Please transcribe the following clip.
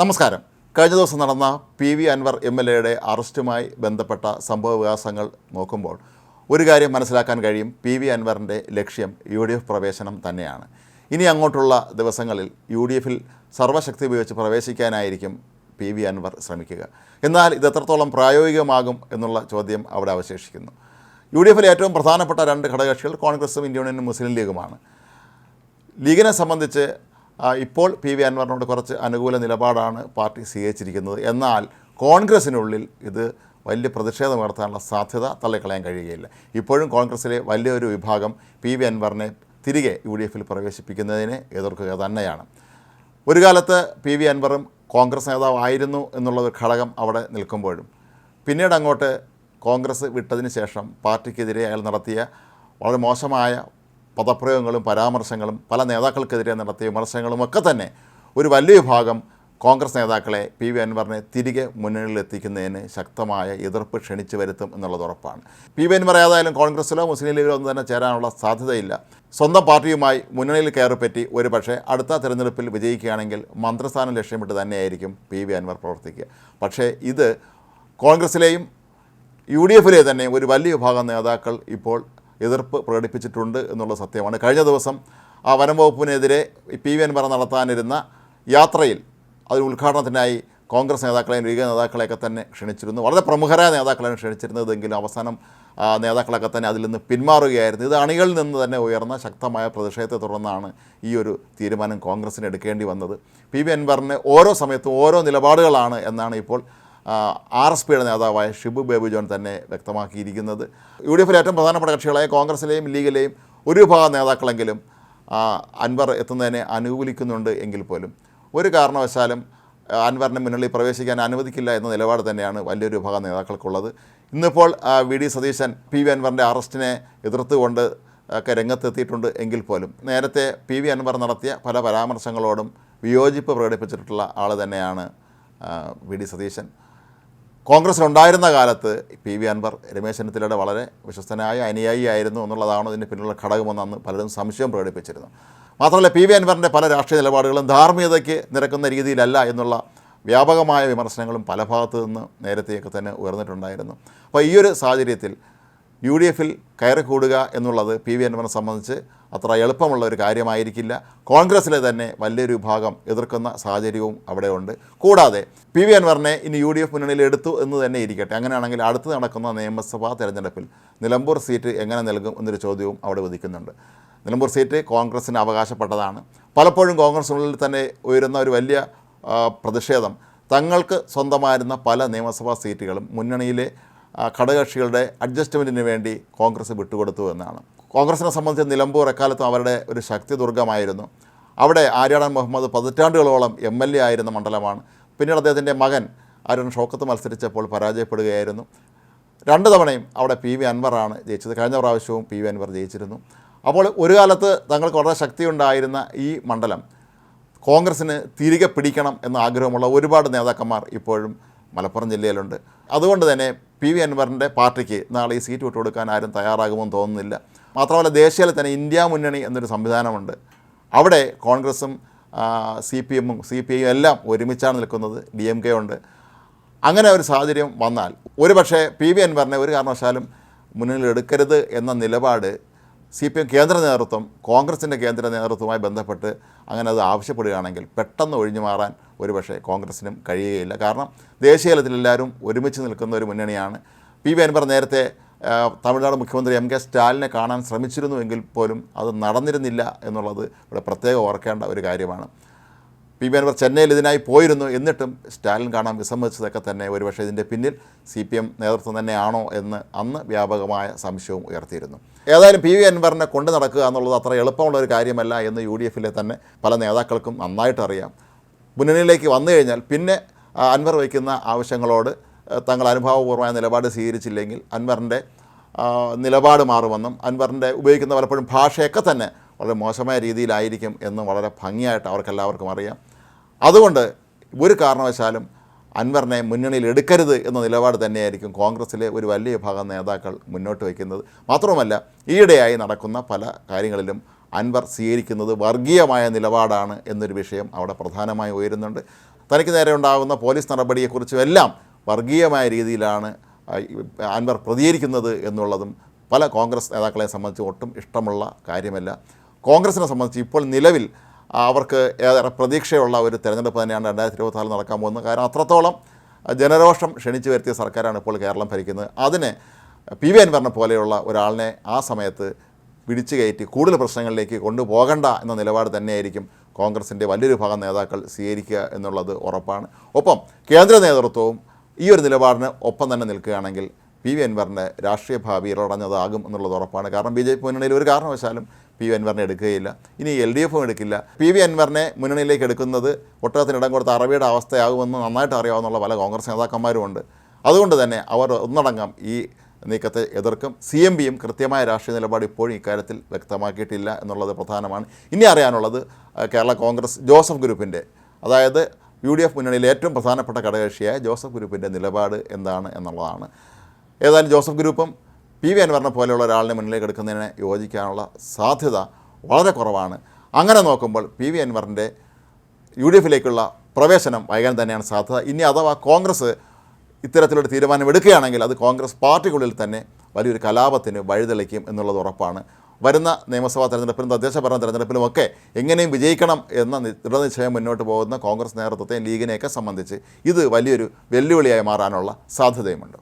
നമസ്കാരം. കഴിഞ്ഞ ദിവസം നടന്ന P V Anvar M L എയുടെ അറസ്റ്റുമായി ബന്ധപ്പെട്ട സംഭവ വികാസങ്ങൾ നോക്കുമ്പോൾ ഒരു കാര്യം മനസ്സിലാക്കാൻ കഴിയും. പി വി അൻവറിന്റെ ലക്ഷ്യം യു ഡി എഫ് പ്രവേശനം തന്നെയാണ്. ഇനി അങ്ങോട്ടുള്ള ദിവസങ്ങളിൽ യു ഡി എഫിൽ സർവശക്തി ഉപയോഗിച്ച് പ്രവേശിക്കാനായിരിക്കും പി വി അൻവർ ശ്രമിക്കുക. എന്നാൽ ഇത് എത്രത്തോളം പ്രായോഗികമാകും എന്നുള്ള ചോദ്യം അവിടെ അവശേഷിക്കുന്നു. യു ഡി എഫിലെ ഏറ്റവും പ്രധാനപ്പെട്ട രണ്ട് ഘടകകക്ഷികൾ കോൺഗ്രസും ഇന്ത്യൻ യൂണിയനും മുസ്ലിം ലീഗുമാണ്. ലീഗിനെ സംബന്ധിച്ച് ഇപ്പോൾ പി വി അൻവറിനോട് കുറച്ച് അനുകൂല നിലപാടാണ് പാർട്ടി സ്വീകരിച്ചിരിക്കുന്നത്. എന്നാൽ കോൺഗ്രസിനുള്ളിൽ ഇത് വലിയ പ്രതിഷേധം ഉയർത്താനുള്ള സാധ്യത തള്ളിക്കളയാൻ കഴിയുകയില്ല. ഇപ്പോഴും കോൺഗ്രസിലെ വലിയൊരു വിഭാഗം പി വി അൻവറിനെ തിരികെ യു ഡി എഫിൽ പ്രവേശിപ്പിക്കുന്നതിനെ എതിർക്കുക തന്നെയാണ്. ഒരു കാലത്ത് പി വി അൻവറും കോൺഗ്രസ് നേതാവായിരുന്നു എന്നുള്ള ഒരു ഘടകം അവിടെ നിൽക്കുമ്പോഴും. പിന്നീട് അങ്ങോട്ട് കോൺഗ്രസ് വിട്ടതിന് ശേഷം പാർട്ടിക്കെതിരെ അയാൾ നടത്തിയ വളരെ മോശമായ പദപ്രയോഗങ്ങളും പരാമർശങ്ങളും പല നേതാക്കൾക്കെതിരെ നടത്തിയ വിമർശനങ്ങളും ഒക്കെ തന്നെ ഒരു വലിയ വിഭാഗം കോൺഗ്രസ് നേതാക്കളെ പി വി അൻവറിനെ തിരികെ മുന്നണിയിലെത്തിക്കുന്നതിന് ശക്തമായ എതിർപ്പ് ക്ഷണിച്ചു വരുത്തും എന്നുള്ളത് ഉറപ്പാണ്. പി വി അൻവർ ഏതായാലും കോൺഗ്രസ്സിലോ മുസ്ലിം ലീഗിലോ ഒന്നും തന്നെ ചേരാനുള്ള സാധ്യതയില്ല. സ്വന്തം പാർട്ടിയുമായി മുന്നണിയിൽ കയറിപ്പറ്റി ഒരു പക്ഷേ അടുത്ത തിരഞ്ഞെടുപ്പിൽ വിജയിക്കുകയാണെങ്കിൽ മന്ത്രിസ്ഥാനം ലക്ഷ്യമിട്ട് തന്നെയായിരിക്കും പി വി അൻവർ പ്രവർത്തിക്കുക. പക്ഷേ ഇത് കോൺഗ്രസ്സിലെയും യു ഡി എഫിലെ തന്നെ ഒരു വലിയ വിഭാഗം നേതാക്കൾ ഇപ്പോൾ എതിർപ്പ് പ്രകടിപ്പിച്ചിട്ടുണ്ട് എന്നുള്ള സത്യമാണ്. കഴിഞ്ഞ ദിവസം ആ വനം വകുപ്പിനെതിരെ പി വി അൻവർ നടത്താനിരുന്ന യാത്രയിൽ അതിന് ഉദ്ഘാടനത്തിനായി കോൺഗ്രസ് നേതാക്കളെയും ലീഗ് നേതാക്കളെയൊക്കെ തന്നെ ക്ഷണിച്ചിരുന്നു. വളരെ പ്രമുഖരായ നേതാക്കളെയാണ് ക്ഷണിച്ചിരുന്നതെങ്കിലും അവസാനം നേതാക്കളൊക്കെ തന്നെ അതിൽ നിന്ന് പിന്മാറുകയായിരുന്നു. ഇത് അണികളിൽ നിന്ന് തന്നെ ഉയർന്ന ശക്തമായ പ്രതിഷേധത്തെ തുടർന്നാണ് ഈ ഒരു തീരുമാനം കോൺഗ്രസിന് എടുക്കേണ്ടി വന്നത്. പി വി അൻവറിന് ഓരോ സമയത്തും ഓരോ നിലപാടുകളാണ് എന്നാണ് ഇപ്പോൾ ആർ എസ് പിയുടെ നേതാവായ ഷിബു ബേബു ജോൺ തന്നെ വ്യക്തമാക്കിയിരിക്കുന്നത്. യു ഡി എഫിലെ ഏറ്റവും പ്രധാനപ്പെട്ട കക്ഷികളായ കോൺഗ്രസിലെയും ലീഗിലെയും ഒരു വിഭാഗം നേതാക്കളെങ്കിലും അൻവർ എത്തുന്നതിനെ അനുകൂലിക്കുന്നുണ്ട് എങ്കിൽ പോലും. ഒരു കാരണവശാലും അൻവറിന് മുന്നിൽ പ്രവേശിക്കാൻ അനുവദിക്കില്ല എന്ന നിലപാട് തന്നെയാണ് വലിയൊരു വിഭാഗം നേതാക്കൾക്കുള്ളത്. ഇന്നിപ്പോൾ V D Satheesan P V അൻവറിന്റെ അറസ്റ്റിനെ എതിർത്തുകൊണ്ട് ഒക്കെ രംഗത്തെത്തിയിട്ടുണ്ട് എങ്കിൽ പോലും. നേരത്തെ പി വി അൻവർ നടത്തിയ പല പരാമർശങ്ങളോടും വിയോജിപ്പ് പ്രകടിപ്പിച്ചിട്ടുള്ള ആൾ തന്നെയാണ് വി ഡി സതീശൻ. കോൺഗ്രസ്സിലുണ്ടായിരുന്ന കാലത്ത് പി വി അൻവർ രമേശ് ചെന്നിത്തലയുടെ വളരെ വിശ്വസ്തനായ അനുയായി ആയിരുന്നു എന്നുള്ളതാണ് ഇതിന് പിന്നിലുള്ള ഘടകമെന്ന് അന്ന് പലരും സംശയം പ്രകടിപ്പിച്ചിരുന്നു. മാത്രമല്ല പി വി അൻവറിന്റെ പല രാഷ്ട്രീയ നിലപാടുകളും ധാർമ്മികതയ്ക്ക് നിരക്കുന്ന രീതിയിലല്ല എന്നുള്ള വ്യാപകമായ വിമർശനങ്ങളും പല ഭാഗത്തു നിന്ന് നേരത്തെയൊക്കെ തന്നെ ഉയർന്നിട്ടുണ്ടായിരുന്നു. അപ്പോൾ ഈ ഒരു സാഹചര്യത്തിൽ യു ഡി എഫിൽ കയറി കൂടുക എന്നുള്ളത് പി വി അൻവറിനെ സംബന്ധിച്ച് അത്ര എളുപ്പമുള്ള ഒരു കാര്യമായിരിക്കില്ല. കോൺഗ്രസ്സിലെ തന്നെ വലിയൊരു വിഭാഗം എതിർക്കുന്ന സാഹചര്യവും അവിടെയുണ്ട്. കൂടാതെ പി വി അൻവറിനെ ഇനി യു ഡി എഫ് മുന്നണിയിൽ എടുത്തു എന്ന് തന്നെ ഇരിക്കട്ടെ. അങ്ങനെയാണെങ്കിൽ അടുത്ത് നടക്കുന്ന നിയമസഭാ തെരഞ്ഞെടുപ്പിൽ നിലമ്പൂർ സീറ്റ് എങ്ങനെ നൽകും എന്നൊരു ചോദ്യവും അവിടെ ഉദിക്കുന്നുണ്ട്. നിലമ്പൂർ സീറ്റ് കോൺഗ്രസ്സിന് അവകാശപ്പെട്ടതാണ്. പലപ്പോഴും കോൺഗ്രസിനുള്ളിൽ തന്നെ ഉയരുന്ന ഒരു വലിയ പ്രതിഷേധം. തങ്ങൾക്ക് സ്വന്തമായിരുന്ന പല നിയമസഭാ സീറ്റുകളും മുന്നണിയിലെ ഘടകകക്ഷികളുടെ അഡ്ജസ്റ്റ്മെന്റിന് വേണ്ടി കോൺഗ്രസ് വിട്ടുകൊടുത്തു എന്നാണ്. കോൺഗ്രസിനെ സംബന്ധിച്ച് നിലമ്പൂർ എക്കാലത്തും അവരുടെ ഒരു ശക്തി ദുർഗമായിരുന്നു. അവിടെ ആര്യാടൻ മുഹമ്മദ് പതിറ്റാണ്ടുകളോളം എം എൽ എ ആയിരുന്ന മണ്ഡലമാണ്. പിന്നീട് അദ്ദേഹത്തിന്റെ മകൻ ആര്യാടൻ ഷോക്കത്ത് മത്സരിച്ചപ്പോൾ പരാജയപ്പെടുകയായിരുന്നു. രണ്ട് തവണയും അവിടെ പി വി അൻവറാണ് ജയിച്ചത്. കഴിഞ്ഞ പ്രാവശ്യവും പി വി അൻവർ ജയിച്ചിരുന്നു. അപ്പോൾ ഒരു കാലത്ത് തങ്ങൾക്ക് വളരെ ശക്തിയുണ്ടായിരുന്ന ഈ മണ്ഡലം കോൺഗ്രസ്സിന് തിരികെ പിടിക്കണം എന്ന ആഗ്രഹമുള്ള ഒരുപാട് നേതാക്കന്മാർ ഇപ്പോഴും മലപ്പുറം ജില്ലയിലുണ്ട്. അതുകൊണ്ട് തന്നെ പി വി അൻവറിന്റെ പാർട്ടിക്ക് നാളെ ഈ സീറ്റ് വിട്ടുകൊടുക്കാൻ ആരും തയ്യാറാകുമെന്ന് തോന്നുന്നില്ല. മാത്രമല്ല ദേശീയയിൽ തന്നെ ഇന്ത്യ മുന്നണി എന്നൊരു സംവിധാനമുണ്ട്. അവിടെ കോൺഗ്രസും സി പി എമ്മും സി പി ഐയും എല്ലാം ഒരുമിച്ചാണ് നിൽക്കുന്നത്. ഡി എം കെ ഉണ്ട്. അങ്ങനെ ഒരു സാഹചര്യം വന്നാൽ ഒരുപക്ഷെ പി വി അൻവറിനെ ഒരു കാരണവശാലും മുന്നിൽ എടുക്കരുത് എന്ന നിലപാട് സി പി എം കേന്ദ്ര നേതൃത്വം കോൺഗ്രസിന്റെ കേന്ദ്ര നേതൃത്വവുമായി ബന്ധപ്പെട്ട് അങ്ങനെ അത് ആവശ്യപ്പെടുകയാണെങ്കിൽ പെട്ടെന്ന് ഒഴിഞ്ഞു മാറാൻ ഒരുപക്ഷെ കോൺഗ്രസിനും കഴിയുകയില്ല. കാരണം ദേശീയതലത്തിൽ എല്ലാവരും ഒരുമിച്ച് നിൽക്കുന്ന ഒരു മുന്നണിയാണ്. പി വി അൻവർ നേരത്തെ തമിഴ്നാട് മുഖ്യമന്ത്രി എം കെ സ്റ്റാലിനെ കാണാൻ ശ്രമിച്ചിരുന്നുവെങ്കിൽ പോലും അത് നടന്നിരുന്നില്ല എന്നുള്ളത് ഇവിടെ പ്രത്യേകം ഓർക്കേണ്ട ഒരു കാര്യമാണ്. പി വി അൻവർ ചെന്നൈയിൽ ഇതിനായി പോയിരുന്നു. എന്നിട്ടും സ്റ്റാലിൻ കാണാൻ വിസമ്മതിച്ചതൊക്കെ തന്നെ ഒരുപക്ഷെ ഇതിന്റെ പിന്നിൽ സി പി എം നേതൃത്വം തന്നെയാണോ എന്ന് അന്ന് വ്യാപകമായ സംശയവും ഉയർത്തിയിരുന്നു. ഏതായാലും പി വി അൻവറിനെ കൊണ്ടു നടക്കുക എന്നുള്ളത് അത്ര എളുപ്പമുള്ള ഒരു കാര്യമല്ല എന്ന് യു ഡി എഫിലെ തന്നെ പല നേതാക്കൾക്കും നന്നായിട്ട് അറിയാം. മുന്നണിയിലേക്ക് വന്നു കഴിഞ്ഞാൽ പിന്നെ അൻവർ വയ്ക്കുന്ന ആവശ്യങ്ങളോട് തങ്ങൾ അനുഭാവപൂർവമായ നിലപാട് സ്വീകരിച്ചില്ലെങ്കിൽ അൻവറിന്റെ നിലപാട് മാറുമെന്നും അൻവറിന്റെ ഉപയോഗിക്കുന്ന പലപ്പോഴും ഭാഷയൊക്കെ തന്നെ വളരെ മോശമായ രീതിയിലായിരിക്കും എന്നും വളരെ ഭംഗിയായിട്ട് അവർക്കെല്ലാവർക്കും അറിയാം. അതുകൊണ്ട് ഒരു കാരണവശാലും അൻവറിനെ മുന്നണിയിൽ എടുക്കരുത് എന്ന നിലപാട് തന്നെയായിരിക്കും കോൺഗ്രസ്സിലെ ഒരു വലിയ വിഭാഗം നേതാക്കൾ മുന്നോട്ട് വയ്ക്കുന്നത്. മാത്രവുമല്ല ഈയിടെയായി നടക്കുന്ന പല കാര്യങ്ങളിലും അൻവർ സ്വീകരിക്കുന്നത് വർഗീയമായ നിലപാടാണ് എന്നൊരു വിഷയം അവിടെ പ്രധാനമായി ഉയരുന്നുണ്ട്. തനിക്ക് നേരെ ഉണ്ടാകുന്ന പോലീസ് നടപടിയെക്കുറിച്ചും എല്ലാം വർഗീയമായ രീതിയിലാണ് അൻവർ പ്രതികരിക്കുന്നത് എന്നുള്ളതും പല കോൺഗ്രസ് നേതാക്കളെ സംബന്ധിച്ച് ഒട്ടും ഇഷ്ടമുള്ള കാര്യമല്ല. കോൺഗ്രസിനെ സംബന്ധിച്ച് ഇപ്പോൾ നിലവിൽ അവർക്ക് ഏറെ പ്രതീക്ഷയുള്ള ഒരു തെരഞ്ഞെടുപ്പ് തന്നെയാണ് രണ്ടായിരത്തി ഇരുപത്തിനാലിൽ നടക്കാൻ പോകുന്നത്. കാരണം അത്രത്തോളം ജനരോഷം ക്ഷണിച്ചു വരുത്തിയ സർക്കാരാണ് ഇപ്പോൾ കേരളം ഭരിക്കുന്നത്. അതിന് പി വി അൻവറിനെ പോലെയുള്ള ഒരാളിനെ ആ സമയത്ത് പിടിച്ചു കയറ്റി കൂടുതൽ പ്രശ്നങ്ങളിലേക്ക് കൊണ്ടുപോകണ്ട എന്ന നിലപാട് തന്നെയായിരിക്കും കോൺഗ്രസിന്റെ വലിയൊരു ഭാഗം നേതാക്കൾ സ്വീകരിക്കുക എന്നുള്ളത് ഉറപ്പാണ്. ഒപ്പം കേന്ദ്ര നേതൃത്വവും ഈ ഒരു നിലപാടിന് ഒപ്പം തന്നെ നിൽക്കുകയാണെങ്കിൽ പി വി അൻവറിന്റെ രാഷ്ട്രീയ ഭാവി ഇറടഞ്ഞതാകും എന്നുള്ളത് ഉറപ്പാണ്. കാരണം ബി ജെ പി മുന്നണിയിൽ ഒരു കാരണവശാലും പി വി അൻവറിനെ എടുക്കുകയില്ല. ഇനി എൽ ഡി എഫും എടുക്കില്ല. പി വി അൻവറിനെ മുന്നണിയിലേക്ക് എടുക്കുന്നത് ഒട്ടകത്തിന് ഇടം കൊടുത്ത അറബിയുടെ അവസ്ഥയാകുമെന്ന് നന്നായിട്ട് അറിയാവുന്ന പല കോൺഗ്രസ് നേതാക്കന്മാരുമുണ്ട്. അതുകൊണ്ട് തന്നെ അവർ ഒന്നടങ്കം ഈ നീക്കത്തെ എതിർക്കും. സി എം പിയും കൃത്യമായ രാഷ്ട്രീയ നിലപാട് ഇപ്പോഴും ഇക്കാര്യത്തിൽ വ്യക്തമാക്കിയിട്ടില്ല എന്നുള്ളത് പ്രധാനമാണ്. ഇനി അറിയാനുള്ളത് കേരള കോൺഗ്രസ് ജോസഫ് ഗ്രൂപ്പിന്റെ അതായത് യു ഡി എഫ് മുന്നണിയിലെ ഏറ്റവും പ്രധാനപ്പെട്ട ഘടകകക്ഷിയായ ജോസഫ് ഗ്രൂപ്പിന്റെ നിലപാട് എന്താണ് എന്നുള്ളതാണ്. ഏതായാലും ജോസഫ് ഗ്രൂപ്പും പി വി അൻവറിനെ പോലെയുള്ള ഒരാളിനെ മുന്നിലേക്ക് എടുക്കുന്നതിനെ യോജിക്കാനുള്ള സാധ്യത വളരെ കുറവാണ്. അങ്ങനെ നോക്കുമ്പോൾ പി വി അൻവറിന്റെ യു ഡി എഫിലേക്കുള്ള പ്രവേശനം വൈകാൻ തന്നെയാണ് സാധ്യത. ഇനി അഥവാ കോൺഗ്രസ് ഇത്തരത്തിലൊരു തീരുമാനം എടുക്കുകയാണെങ്കിൽ അത് കോൺഗ്രസ് പാർട്ടിക്കുള്ളിൽ തന്നെ വലിയൊരു കലാപത്തിന് വഴിതെളിക്കും എന്നുള്ളത് ഉറപ്പാണ്. വരുന്ന നിയമസഭാ തെരഞ്ഞെടുപ്പിലും തദ്ദേശ ഭരണ തെരഞ്ഞെടുപ്പിലുമൊക്കെ എങ്ങനെയും വിജയിക്കണം എന്ന ദൃഢനിശ്ചയം മുന്നോട്ട് പോകുന്ന കോൺഗ്രസ് നേതൃത്വത്തെയും ലീഗിനെയൊക്കെ സംബന്ധിച്ച് ഇത് വലിയൊരു വെല്ലുവിളിയായി മാറാനുള്ള സാധ്യതയുമുണ്ട്.